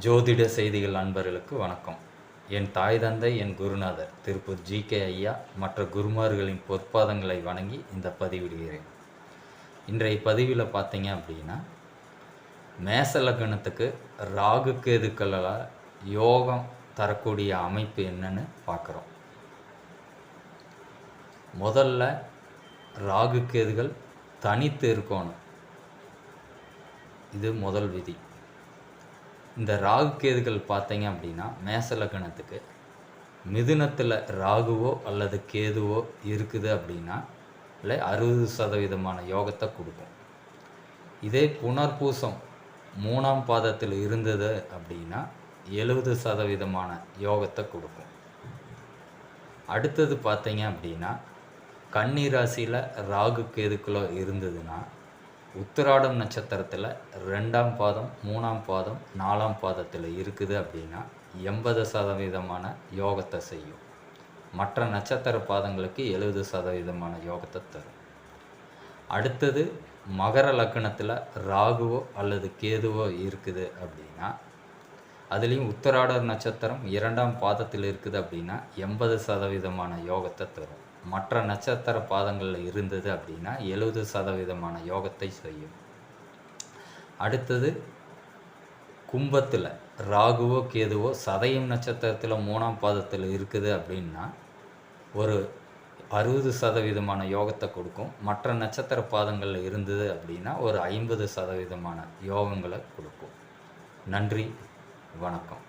ஜோதிட செய்திகள் அன்பர்களுக்கு வணக்கம். என் தாய் தந்தை என் குருநாதர் திருப்பூர் ஜி. கே. ஐயா மற்ற குருமார்களின் பொற்பாதங்களை வணங்கி இந்த பதிவிடுகிறேன். இன்றைய பதிவில் பார்த்தீங்க அப்படின்னா மேச லக்னத்துக்கு ராகு கேதுக்களால் யோகம் தரக்கூடிய அமைப்பு என்னன்னு பார்க்குறோம். முதல்ல ராகு கேதுகள் தனித்து இருக்கணும். இது முதல் விதி. இந்த ராகு கேதுகள் பார்த்தீங்க அப்படின்னா மேச லக்னத்துக்கு மிதுனத்தில் ராகுவோ அல்லது கேதுவோ இருக்குது அப்படின்னா இல்லை அறுபது சதவீதமான யோகத்தை கொடுக்கும். இதே புனர்பூசம் மூணாம் பாதத்தில் இருந்தது அப்படின்னா எழுபது சதவீதமான யோகத்தை கொடுக்கும். அடுத்தது பார்த்தீங்க அப்படின்னா கன்னி ராசியில் ராகு கேதுக்குள்ளே இருந்ததுன்னா உத்திராடம் நட்சத்திரத்தில் ரெண்டாம் பாதம் மூணாம் பாதம் நாலாம் பாதத்தில் இருக்குது அப்படின்னா எண்பது சதவீதமான யோகத்தை செய்யும். மற்ற நட்சத்திர பாதங்களுக்கு எழுபது சதவீதமான யோகத்தை தரும். அடுத்தது மகர லக்கணத்தில் ராகுவோ அல்லது கேதுவோ இருக்குது அப்படின்னா அதுலேயும் உத்தராட நட்சத்திரம் இரண்டாம் பாதத்தில் இருக்குது அப்படின்னா எண்பது சதவீதமான யோகத்தை தரும். மற்ற நட்சத்திர பாதங்களில் இருந்தது அப்படின்னா எழுபது சதவீதமான யோகத்தை செய்யும். அடுத்தது கும்பத்தில் ராகுவோ கேதுவோ சதயம் நட்சத்திரத்தில் மூணாம் பாதத்தில் இருக்குது அப்படின்னா ஒரு அறுபது சதவீதமான யோகத்தை கொடுக்கும். மற்ற நட்சத்திர பாதங்களில் இருந்தது அப்படின்னா ஒரு ஐம்பது சதவீதமான யோகங்களை கொடுக்கும். நன்றி வணக்கம்.